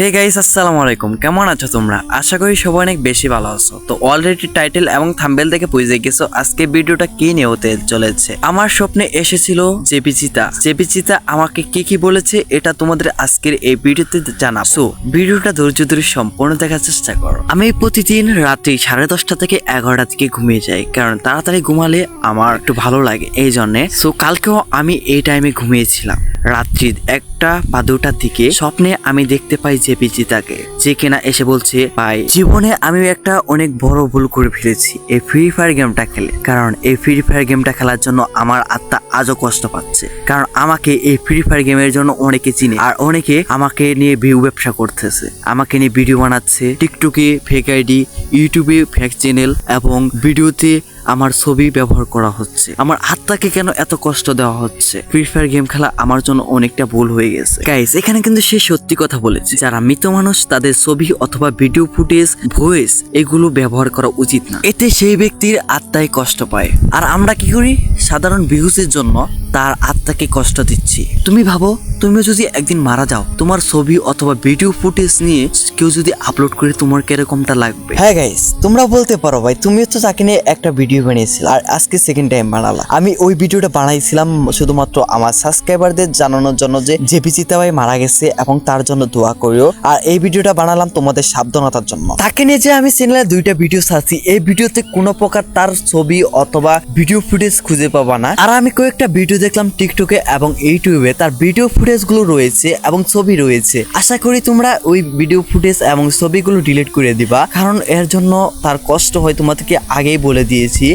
Hey guys আসসালামু আলাইকুম। কেমন আছো তোমরা? আশা করি সবাই অনেক বেশি ভালো আছো। তো অলরেডি টাইটেল এবং থাম্বেল থেকে বুঝে গেছো আজকে ভিডিওটা কি নিয়ে হতে চলেছে। আমার স্বপ্নে এসেছিল জেপিচিতা জেপিচিতা আমাকে কি কি বলেছে এটা তোমাদের আজকের এই ভিডিওতে জানাব। So, ভিডিওটা ধৈর্য ধরে সম্পূর্ণ দেখার চেষ্টা করো। আমি প্রতিদিন রাত্রি সাড়ে দশটা থেকে এগারোটা থেকে ঘুমিয়ে যাই কারণ তাড়াতাড়ি ঘুমালে আমার একটু ভালো লাগে। এই জন্যে সো কালকেও আমি এই টাইমে ঘুমিয়েছিলাম। রাত্রি একটা বা দুটার দিকে স্বপ্নে আমি দেখতে পাই যে পিচিতাকে যে কিনা এসে বলছে, ভাই, জীবনে আমি একটা অনেক বড় ভুল করে ফেলেছি এই ফ্রি ফায়ার গেমটা খেলে। কারণ এই ফ্রি ফায়ার গেমটা খেলার জন্য আমার আত্মা আজও কষ্ট পাচ্ছে। কারণ আমাকে এই ফ্রি ফায়ার গেমের জন্য অনেকে চিনে আর অনেকে আমাকে নিয়ে ভিউ ব্যবসা করতেছে। আমাকে নিয়ে ভিডিও বানাচ্ছে, টিকটকে ফেক আইডি ইউটিউবে ফেক চ্যানেল এবং ভিডিওতে আমার ছবি ব্যবহার করা হচ্ছে। আমার আত্মাকে কেন এত কষ্ট দেওয়া হচ্ছে? ফ্রি ফায়ার গেম খেলা আমার জন্য অনেকটা ভুল হয়ে গেছে। গাইস এখানে কিন্তু সে সত্যি কথা বলেছে। যারা মৃত মানুষ, তাদের ছবি অথবা ভিডিও ফুটেজ ভয়েস এগুলো ব্যবহার করা উচিত না। এতে সেই ব্যক্তির আত্মায় কষ্ট পায়। আর আমরা কি করি? সাধারণ ভিউজের জন্য তার আত্মাকে কষ্ট দিচ্ছি। তুমি ভাবো তুমি যদি একদিন মারা যাও, তোমার ছবি অথবা ভিডিও ফুটেজ নিয়ে কেউ যদি আপলোড করে, তোমার কিরকমটা লাগবে? হ্যাঁ গাইস তোমরা বলতে পারো ভাই, তুমিও তো তাকে নিয়ে একটা ভিডিও বানিয়েছিলে, আর আজকে সেকেন্ড টাইম বানালা। আমি ওই ভিডিওটা বানাইছিলাম শুধুমাত্র আমার সাবস্ক্রাইবারদের জানানোর জন্য যে জেপি চিতা ভাই মারা গেছে এবং তার জন্য দোয়া করিও, আর এই ভিডিওটা বানালাম তোমাদের সাবধানতার জন্য। তাকে নিয়ে যে আমি চ্যানেলে দুইটা ভিডিও ছাড়ছি, এই ভিডিওতে কোনো প্রকার তার ছবি অথবা ভিডিও ফুটেজ খুঁজে পাবা না। আর আমি কয়েকটা ভিডিও দেখলাম টিকটকে এবং ইউটিউবে তার ভিডিও ফুটেজ গুলো রয়েছে এবং ছবি রয়েছে। আশা করি তোমরা ওই ভিডিও ফুটেজ এবং ছবিগুলো ডিলিট করে দিবা, কারণ এর জন্য তার কষ্ট হয় তোমাদেরকে আগেই বলে দিয়েছি।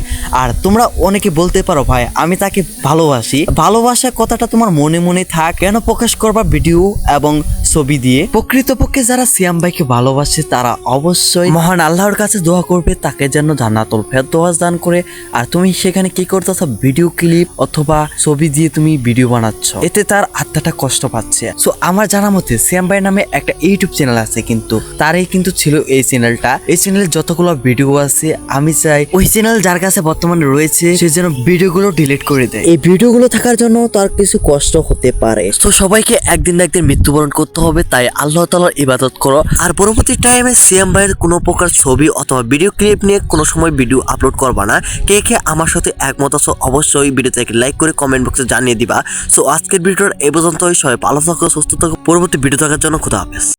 আর তোমরা অনেকে বলতে পারো, ভাই, আমি তাকে ভালোবাসি। ভালোবাসার কথাটা তোমার মনে মনে থাক, কেন প্রকাশ করবা ভিডিও এবং ছবি দিয়ে। প্রকৃতপক্ষে যারা সিয়াম ভাইকে ভালোবাসে, তারা অবশ্যই মহান আল্লাহর কাছে দোয়া করবে, তাকে যেন জান্নাতুল ফেরদৌস দান করে। আর তুমি সেখানে কি করতেছ? ভিডিও ক্লিপ অথবা ছবি দিয়ে তুমি ভিডিও বানাচ্ছ। এতে তার আত্মাটা কষ্ট পাচ্ছে। সো আমার জানা মতে সিয়াম ভাই নামে একটা ইউটিউব চ্যানেল আছে কিন্তু তারই কিন্তু ছিল এই চ্যানেলটা। এই চ্যানেলে যতগুলো ভিডিও আছে, আমি চাই ওই চ্যানেল যার কাছে বর্তমানে রয়েছে, সে যেন ভিডিওগুলো ডিলিট করে দেয়। এই ভিডিওগুলো থাকার জন্য তার কিছু কষ্ট হতে পারে। তো সবাইকে একদিন না একদিন মৃত্যুবরণ করতে হবে, তাই আল্লাহ তালার ইবাদত করো। আর পরবর্তী টাইমে সিএম ভাইয়ের কোনো প্রকার ছবি অথবা ভিডিও ক্লিপ নিয়ে কোনো সময় ভিডিও আপলোড করবা না। কে কে আমার সাথে একমত আছো, অবশ্যই ভিডিওতে লাইক করে কমেন্ট বক্সে জানিয়ে দিবা। সো আজকের ভিডিওটা এ পর্যন্তই। সবাই ভালো থাকো, সুস্থ থাকো। পরবর্তী ভিডিও থাকার জন্য খুদা হাফেজ।